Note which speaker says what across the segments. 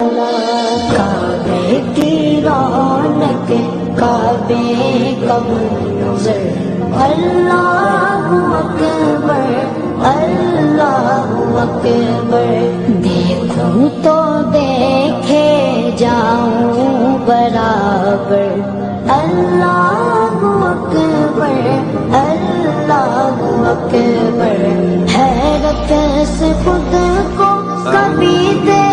Speaker 1: کعبے کی رونق کعبے کب نظر اللہ اکبر اللہ اکبر دیکھوں تو دیکھے جاؤں برابر اللہ اکبر اللہ اکبر حیرت سے خود کو کبھی دے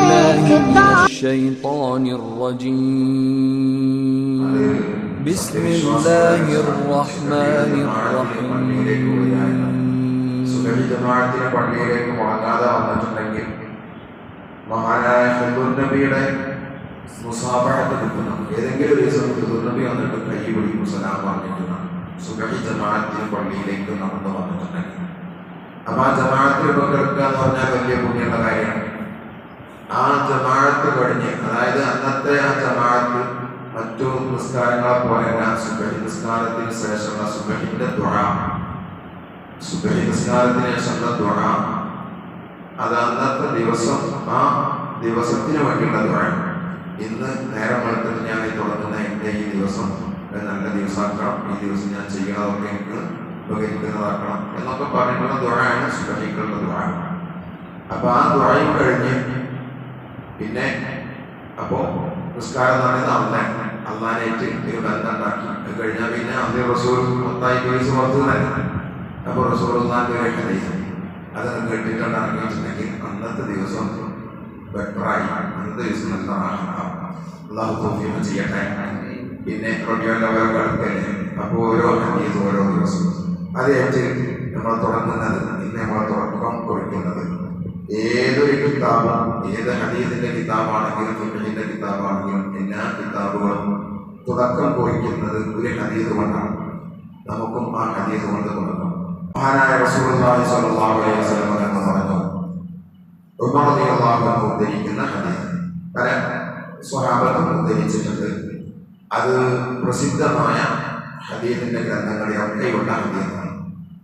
Speaker 2: الشيطان الرجيم بسم الله الرحمن الرحيم
Speaker 3: സുബഹി ജമാഅത്തിന് പള്ളിയിലേക്ക് മുടങ്ങാതെ വന്നിട്ടുണ്ടെങ്കിൽ മഹാനായ ഹിന്ദു നബിയുടെ മുസാഫഹത്ത് കിട്ടണം ഏതെങ്കിലും ഒരു ദിവസം ഹിന്ദു നബി വന്നിട്ട് കൈ പിടിക്കും സലാം പറഞ്ഞിട്ടുള്ള സുബഹി ജമാഅത്തിന് പള്ളിയിലേക്ക് നടന്നു വന്നിട്ടുണ്ടെങ്കിൽ അപ്പൊ ആ ജമാഅത്തിൽ പങ്കെടുക്കുക അന്നത്തെ ആ ജമാഅത്ത് മറ്റു നിസ്കാരങ്ങളെ പോലെ സുബഹി നിസ്കാരത്തിന് ശേഷമുള്ള സുബഹിന്റെ ദുആ സുബഹി നിസ്കാരത്തിന് ശേഷമുള്ള ദുആ അത് അന്നത്തെ ദിവസം ആ ദിവസത്തിന് വേണ്ടിയുള്ള ദുആ ഇന്ന് നേരം വെളുത്തിട്ട് ഞാൻ ഈ തുടങ്ങുന്ന എന്റെ ഈ ദിവസം നല്ല ദിവസമാക്കണം ഈ ദിവസം ഞാൻ ചെയ്യണതൊക്കെ എനിക്ക് ഉപകരിക്കുന്നതാക്കണം എന്നൊക്കെ പറഞ്ഞിട്ടുള്ള ദുആയാണ് സുബഹിക്കുള്ള ദുആ അപ്പൊ ആ ദുആയും കഴിഞ്ഞ് പിന്നെ അപ്പോ നിസ്കാരം പറയുന്നത് അള്ളാൻ അള്ളാനായിട്ട് ഒരു ബന്ധം അത് കഴിഞ്ഞാൽ പിന്നെ അന്ന് റസൂൽ മൊത്തമായി കേസ് പുറത്തു തന്നെ. അപ്പൊ റസൂൽ അള്ളാന്റെ ഒരു ഹദീസ് അത് കേട്ടിട്ടാണ് ഇറങ്ങിയിട്ടുണ്ടെങ്കിൽ അന്നത്തെ ദിവസം ബെറ്ററായി അന്നത്തെ ദിവസം നല്ല. അള്ളാഹു ചെയ്യട്ടെ. പിന്നെ റോഡിയോന്റെ വേറെ അടുത്തല്ലേ അപ്പൊ ഓരോ ഹദീസ് ഓരോ ദിവസം. അത് ഏറ്റ് നമ്മൾ തുടങ്ങുന്നത് ഇന്ന് നമ്മൾ തുടക്കം കുറിക്കുന്നത് ഏതൊരു കിതാബും ഏത് ഹദീസിന്റെ കിതാബാണെങ്കിലും ഫിഖഹിന്റെ കിതാബാണെങ്കിലും എല്ലാ കിതാബുകളും തുടക്കം കുറിക്കുന്നത് ഒരു ഹദീസ് കൊണ്ടാണ്. നമുക്കും ആ ഹദീസ് കൊണ്ട് തുടങ്ങാം മഹാനായ റസൂലുള്ളാഹി സ്വല്ലല്ലാഹു അലൈഹി വസല്ലം എന്ന് പറഞ്ഞു ഉമർ ഉദ്ധരിക്കുന്ന ഹദീസ്. പല സ്വഹാബത്തും ഉദ്ധരിച്ചിട്ടുണ്ട്. അത് പ്രസിദ്ധമായ ഹദീസിന്റെ ഗ്രന്ഥങ്ങളിലൊക്കെയുള്ള ഹദീസാണ്.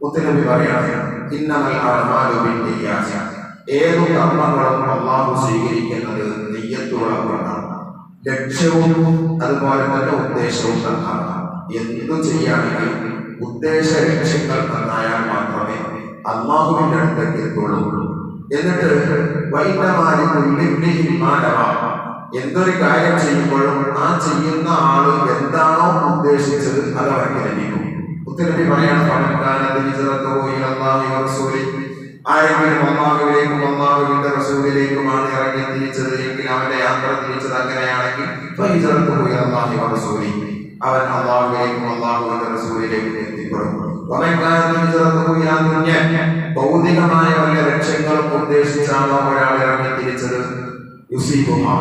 Speaker 3: ഉത്തരവ് പറയാണ് ഇന്നമൽ കർമ്മങ്ങളും അള്ളാഹു സ്വീകരിക്കുന്നത് നെയ്യത്തോളം ലക്ഷ്യവും അതുപോലെ തന്നെ ഉദ്ദേശവും നന്നാണ് എന്തു ചെയ്യുകയാണെങ്കിലും ഉദ്ദേശ ലക്ഷ്യങ്ങൾ നന്നായാൽ മാത്രമേ അള്ളാഹുവിന്റെ അടുത്തേക്ക് എത്തുള്ളൂ എന്നിട്ട് എന്തൊരു കാര്യം ചെയ്യുമ്പോഴും ആ ചെയ്യുന്ന ആൾ എന്താണോ ഉദ്ദേശിച്ചത് അത് അവർക്ക് ലഭിക്കും. ഉത്തരവി പറയാണ് ഹിജ്റത്തോ ആരെങ്കിലും അള്ളാഹുവിലേക്കും അള്ളാഹുവിന്റെ റസൂലിലേക്കുമാണ് ഇറങ്ങി തിരിച്ചത് എങ്കിൽ അവന്റെ യാത്ര തിരിച്ചത് അങ്ങനെയാണെങ്കിൽ ഫഹിജ്റത്തോ ഇലല്ലാഹി വറസൂലി അവൻ അള്ളാഹുവിലേക്കും അള്ളാഹുവിന്റെ റസൂലിലേക്കും എത്തിപ്പെടും. ഹിജ്റത്തോ ഭൗതികമായ വല്ല ലക്ഷ്യങ്ങളും ഉദ്ദേശിച്ചാണോ ഒരാൾ ഇറങ്ങി തിരിച്ചത്. യുസീബുഹാ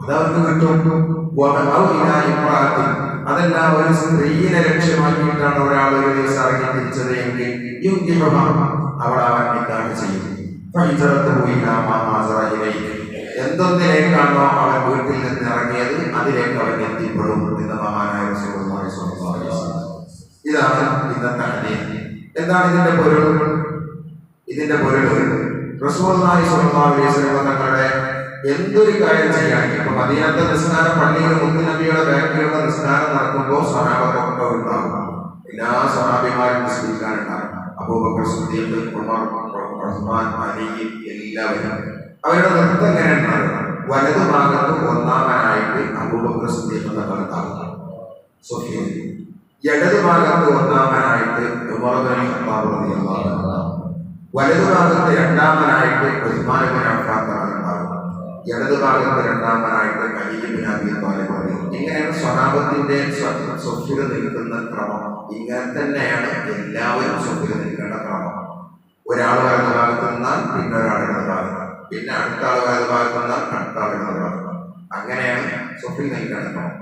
Speaker 3: അതവർക്ക് കിട്ടും അതല്ല ഒരു സ്ത്രീയെ ലക്ഷ്യമാക്കിയിട്ടാണ് ഒരാൾ ഒരു ദിവസം ഇറങ്ങി തിരിച്ചത് എങ്കിൽ അവൾ അവൻ നിക്കാഹ് ചെയ്യും. ഇലാ മാ എന്തൊന്നിലേക്കാണോ അവൻ വീട്ടിൽ നിന്ന് ഇറങ്ങിയത് അതിലേക്ക് അവൻ എത്തിപ്പെടും എന്ന് മഹാനായ ഇതാണ് ഇന്നത്തെ ഹദീസ്. എന്താണ് ഇതിന്റെ പൊരുൾ? ഇതിന്റെ പൊരുൾ വസല്ലം തങ്ങളുടെ എന്തൊരു കാര്യം ചെയ്യാൻ ഇപ്പൊ മദീനത്തെ നിസ്കാരം പള്ളിയിൽ മുത്തുനബിയുടെ ബാക്കിലുള്ള നിസ്കാരം നടക്കുമ്പോൾ സഹാബത്തൊക്കെ ഉണ്ടാകും എല്ലാ സഹാബിമാരും സിദ്ദീഖ് ഉമർ ഉസ്മാൻ എല്ലാവരും. അവരുടെ നൃത്തം എങ്ങനെ ഉണ്ടാകും വലതു ഭാഗത്ത് ഒന്നാമനായിട്ട് അബൂബക്കർ സിദ്ദീഖ് ഉണ്ടാകും സൊഫിയൻ ഇടതു ഭാഗത്ത് ഒന്നാമനായിട്ട് ഉമർ ഖത്താബ് വലതു ഭാഗത്ത് രണ്ടാമനായിട്ട് ഉസ്മാൻ ഇടതു ഭാഗത്ത് രണ്ടാമനായിട്ട് അലീബിൻ അബി താലിബ് പറയും ഇങ്ങനെയാണ് സ്വഭാവത്തിന്റെ സ്വസ്ഥിര നിൽക്കുന്ന ക്രമം. ഇങ്ങനെ തന്നെയാണ് എല്ലാവരും സ്വസ്ഥിര നിൽക്കേണ്ട ക്രമം. ഒരാൾ വരുന്ന ഭാഗത്ത് നിന്നാൽ പിന്നെ ഒരാൾ ഇടതു പിന്നെ അടുത്ത ആൾ വരുന്ന ഭാഗത്ത് നിന്നാൽ അടുത്ത ആൾ ഇടതു അങ്ങനെയാണ് നിൽക്കേണ്ട ക്രമം.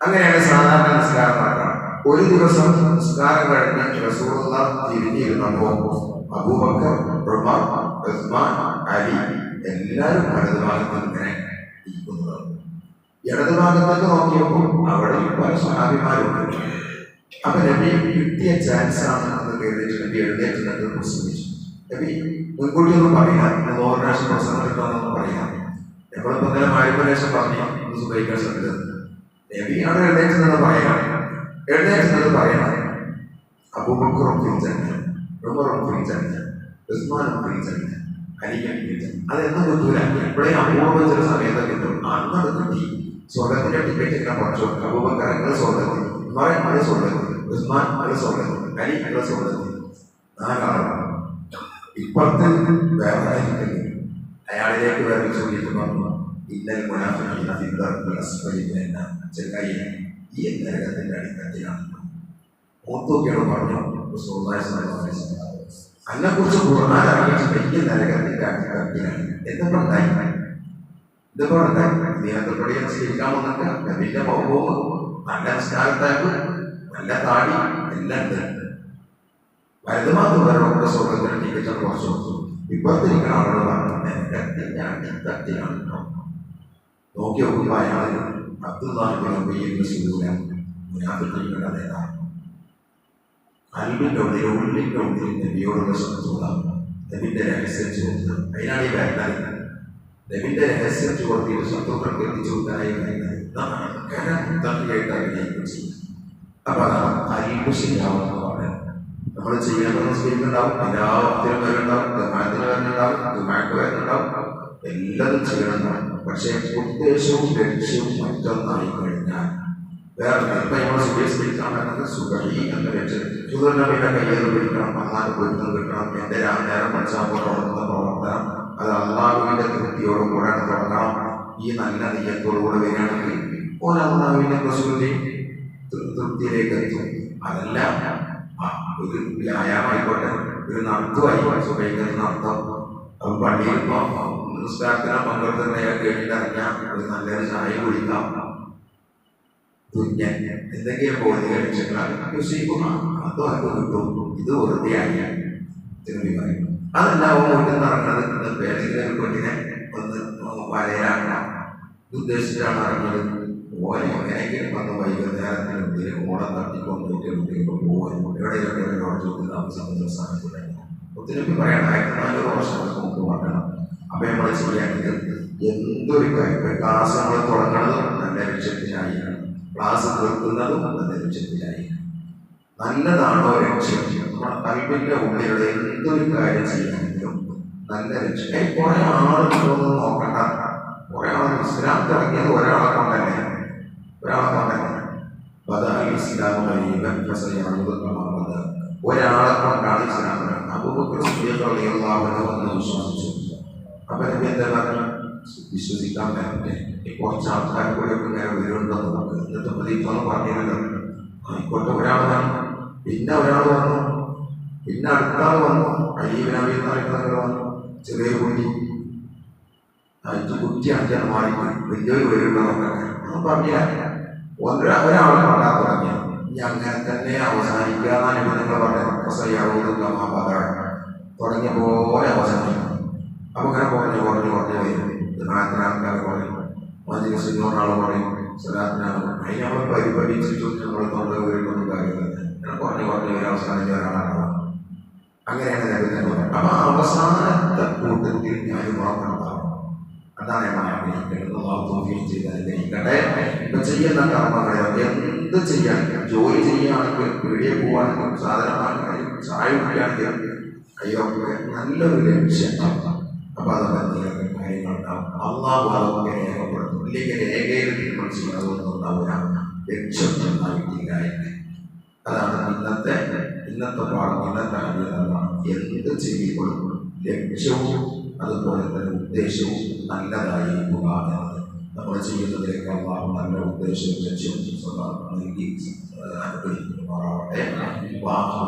Speaker 3: അങ്ങനെയാണ് സാധാരണ നിസ്കാരം നടക്കണം ഒരു ദിവസം നിസ്കാരം കഴിഞ്ഞ് റസൂലുള്ള തിരിഞ്ഞിരുന്നപ്പോൾ അബൂബക്കർ ഉമർ ഉസ്മാൻ അലി എല്ലാവരും ഇടതുഭാഗത്ത് ഇങ്ങനെ ഇരിക്കുന്നത്. ഇടതുഭാഗത്തേക്ക് നോക്കിയപ്പോൾ അവിടെ പല സഹാബിമാരുണ്ട്. അപ്പൊ നബി കിട്ടിയ ചാൻസ് ആണ് എന്ന് കരുതിയിട്ട് നബി പ്രസംഗിച്ചു നബി മുൻകൂട്ടി ഒന്നും പറയാം നമ്മളിപ്പോ ഇന്നലെ മാരിപ്പുലേഷൻ പറഞ്ഞു. സുബൈക്കാൻ ശ്രമിച്ചത് നബി അവിടെ എഴുന്നേറ്റ് നിന്ന് പറയണം. എഴുന്നേറ്റ് നിന്ന് പറയണം. അബൂബക്കറും തിരിച്ചറിഞ്ഞ ഉമറും തിരിച്ചറിഞ്ഞ ഉസ്മാനും ഫ്രീ തിരിച്ചറിഞ്ഞ അതെന്നും കിട്ടൂല ഇവിടെ അപൂർവം ചില സമയത്ത് കിട്ടും അന്ന് അത് കിട്ടി സ്വർഗത്തിന്റെ ടിക്കറ്റ് ഇങ്ങനെ കുറച്ചു അബൂബക്കർ അങ്ങനെ സ്വർഗത്തിൽ ഉമർ അത് സ്വർഗത്തിൽ ഉസ്മാൻ അത് സ്വർഗത്തിൽ അലി അത് സ്വർഗത്തിൽ നാലാളാണ് ഇപ്പുറത്ത് വേറെ ആയിരിക്കുന്നു അയാളിലേക്ക് വേറെ ചൊല്ലിയിട്ട് പറഞ്ഞു ഇന്നലെ മുനാഫിക്കുന്ന ഫിദ്ദർക്കുൽ അസ്ഫലി മിനന്നാർ. ചെങ്ങായി ഈ നരകത്തിന്റെ അടിത്തട്ടിലാണ് മൂത്തൂക്കിയോട് പറഞ്ഞു റസൂലുള്ളാഹി സ്വല്ലല്ലാഹു അലൈഹി വസല്ലം. അതിനെക്കുറിച്ച് ഖുർആൻ അറിയിച്ചിട്ട് വലിയ നരകത്തിന്റെ അടിത്തട്ടിലാണ് എന്തൊക്കെ ഉണ്ടായി വന്നിട്ട് നബിന്റെ മൗഹവും നല്ല നല്ല താടി എല്ലാം ഉണ്ട് വലുതുമാത്രം വരവൊക്കെ സ്വർഗത്തിന് ടിക്കറ്റ് കുറച്ച് കൊടുത്തു ഇപ്പത്തിരിക്കുന്ന ആളോട് പറഞ്ഞു നരകത്തിന്റെ അടിത്തട്ടിലാണ് നോക്കി നോക്കുമ്പോൾ അയാൾ അബ്ദുല്ലാഹിബിന്റെ സൂര്യ മുനാഫിക്കുന്ന നേതാവ് അൽബിന്റെ ഉള്ളിൽ ഉള്ളിന്റെ ഉള്ളിൽ നബിയോടുള്ള ശത്രുത നബിന്റെ രഹസ്യം ചോദിച്ചത് അതിനാണ് ഈ വേണ്ടത് നബിന്റെ രഹസ്യം ചോദിച്ചിട്ട് ശത്രുക്കൾക്ക് എത്തിച്ചു കൊടുക്കാനായി വേണ്ടത് അഭിനയിക്കും അപ്പൊ അതാണ് അരിപ്പ് ശരിയാവുന്നതാണ് നമ്മൾ ചെയ്യേണ്ടത് സ്പീക്കുണ്ടാവും എല്ലാത്തിനും വരുന്നുണ്ടാവും ഗമാനത്തിന് വരുന്നുണ്ടാവും ഗമാക്ക് വരുന്നുണ്ടാവും എല്ലാതും ചെയ്യണമെന്നാണ് പക്ഷേ ഉദ്ദേശവും ലക്ഷ്യവും മറ്റൊന്നായി കഴിഞ്ഞാൽ സുഖേഷ് പിടിക്കാൻ പറ്റുന്നത് സുഖി എന്ന ലക്ഷ്യം സുഖനബിയുടെ കയ്യിൽ പിടിക്കണം അള്ളാഹ് പൊരുത്തം കിട്ടണം. എന്റെ രാ- നേരം മനസ്സിലാക്കുമ്പോൾ തുടങ്ങുന്ന പ്രവർത്തനം. അത് അള്ളാഹുവിന്റെ തൃപ്തിയോടും കൂടെ ഈ നല്ല നെയ്യത്തോടുകൂടെ വരികയാണെങ്കിൽ ഓൻ അള്ളാഹുവിന്റെ പ്രസുഖി തൃപ്തിയിലേക്ക് എത്തും. അതല്ല ഒരു വ്യായാമായിക്കോട്ടെ ഒരു നടത്തുമായിക്കോട്ടെ. സുഖിക്കുന്ന നടത്തം. പള്ളിയിൽ നിസ്കാരത്തിനോ പങ്കെടുത്തിനെ കേട്ടിട്ട് ഇറങ്ങാം ഒരു നല്ലൊരു ചായ കുടിക്കാം. തുന്നൻ എന്തെങ്കിലും ഭൗതിക ലക്ഷ്യങ്ങളാണ് യുസീബുമ അതോ അത് കിട്ടും ഇത് വെറുതെയായി തിരുമ്പി പറയുന്നു. അതല്ല അവൻ നടക്കുന്നത് പേരെങ്കിലും പെട്ടിനെ ഒന്ന് വരയിലാക്കണം ഉദ്ദേശിച്ചിട്ടാണ് ഇറങ്ങുന്നത് ഓനെ എങ്ങനെയെങ്കിലും വന്ന് വൈകുന്നേരത്തിന് മുമ്പിൽ ഓണം തട്ടിക്കൊണ്ടിട്ട് മുമ്പിലേക്ക് പോകാൻ എവിടെയൊക്കെ ഒരു ലോഡ്ജ് താമസിക്കുന്ന സ്ഥാനത്തിലാണ് ഒത്തിരി പറയണം ആയിരത്തി നാനൂറ് വർഷങ്ങൾക്ക് മുമ്പ് പറയണം അപ്പൊ നമ്മൾ ചെയ്യേണ്ടത് എന്തൊരു ക്ലാസ് നമ്മൾ തുടങ്ങുന്നതും നല്ല ലക്ഷ്യത്തിനായിരിക്കണം ക്ലാസ് കേൾക്കുന്നതും നല്ല ലക്ഷ്യത്തിനായിരിക്കണം നല്ലതാണോ ലക്ഷ്യം നമ്മുടെ കൽവിന്റെ ഉള്ളിലുള്ള എന്തൊരു കാര്യം ചെയ്യാനെങ്കിലും നല്ല ലക്ഷ്യം കുറെ ആളുകളൊന്നും നോക്കണ്ട. കുറെ ആൾ ഇസ്ലാം തുടങ്ങിയത് ഒരാളെ കൊണ്ടല്ലേ? ഒരാളെ കൊണ്ടല്ലേ. കമാ ബദഅ. ഒരാളെ കൊണ്ടാണ് ഇസ്ലാം അബൂബക്കർ വിശ്വസിച്ചു. അപ്പൊ എന്താ പറഞ്ഞു? വിശ്വസിക്കാൻ ഈ കുറച്ച് ആൾക്കാർ കൂടെ ഒക്കെ ഇങ്ങനെ വരുന്നുണ്ടെന്ന് നമുക്ക് എന്നിട്ട് പ്രതീക്ഷ പറഞ്ഞില്ലല്ലോ ആയിക്കോട്ടെ ഒരാൾ വന്നു. പിന്നെ ഒരാൾ വന്നു. പിന്നെ അടുത്താൾ വന്നു. അയ്യബിൻ അബി പറയുന്നവർ വന്നു. ചെറിയ കുട്ടി അഞ്ച് കുട്ടി അഞ്ചാണ് മാറിപ്പോയി വലിയൊരു നോക്കട്ടെ ഒന്നും പറഞ്ഞില്ല. ഒരാ ഒരാളെ പറയാൻ തുടങ്ങി ഇനി അങ്ങനെ തന്നെ അവസാനിക്കാന്നാണ് ഇപ്പൊ നിങ്ങൾ പറഞ്ഞത്. തുടങ്ങിയ പോലെ അവസാനിക്കും. അപ്പൊ അങ്ങനെ കുറഞ്ഞു കുറഞ്ഞു കുറഞ്ഞു വരും. ആൾക്കാർ പറയും. മജിലിസിനോട് ആൾ പറയും. സ്വലാത്തിനാണ് അതിനെ നമ്മൾ പരിപരിച്ചിട്ടും നമ്മൾ തൊണ്ട വീട്ടൊന്നും കാര്യമില്ല. ഇങ്ങനെ പറഞ്ഞു കുറഞ്ഞു വരും അവസാനിച്ച ഒരാളാണ് അങ്ങനെയാണ് കരുതാൻ പറയുന്നത് അപ്പം അവസാനത്തെ കൂട്ടത്തിൽ ഞാൻ ഉറപ്പുണ്ടാവും അതാണ് ഞാൻ ആഗ്രഹിക്കുന്നത്. അള്ളാഹു തൗഫീഖ് ചെയ്ത് അനുഗ്രഹിക്കട്ടെ ഇപ്പൊ ചെയ്യുന്ന കർമ്മങ്ങളെ എന്ത് ചെയ്യാൻ? ജോലി ചെയ്യുകയാണെങ്കിലും പീടിയെ പോവാണെങ്കിലും സാധനം വാങ്ങുകയാണെങ്കിലും ചായ കുടിക്കുകയാണെങ്കിലും അയ്യൊക്കെ നല്ലൊരു ലക്ഷ്യം. അപ്പൊ അതൊക്കെ കാര്യങ്ങളുണ്ടാവും അള്ളാഹു അതൊക്കെ രേഖപ്പെടുത്തും ഇല്ലെങ്കിൽ നമ്മൾ ചെയ്യുന്നതൊന്നും ഉണ്ടാവില്ല ലക്ഷ്യം നന്നായിട്ടില്ല എന്ന്. അതാണ് ഇന്നത്തെ പാഠം ഇന്നത്തെ അടിയതാണ് എന്ത് ചെയ്യുമ്പോഴും ലക്ഷ്യവും അതുപോലെ തന്നെ ഉദ്ദേശവും നല്ലതായിരിക്കുക എന്നത് നമ്മൾ ചെയ്യുന്നതിലേക്ക് അള്ളാഹു നല്ല ഉദ്ദേശവും ലക്ഷ്യവും നൽകി അനുഗ്രഹിക്കുമാറാവട്ടെ. വാഹന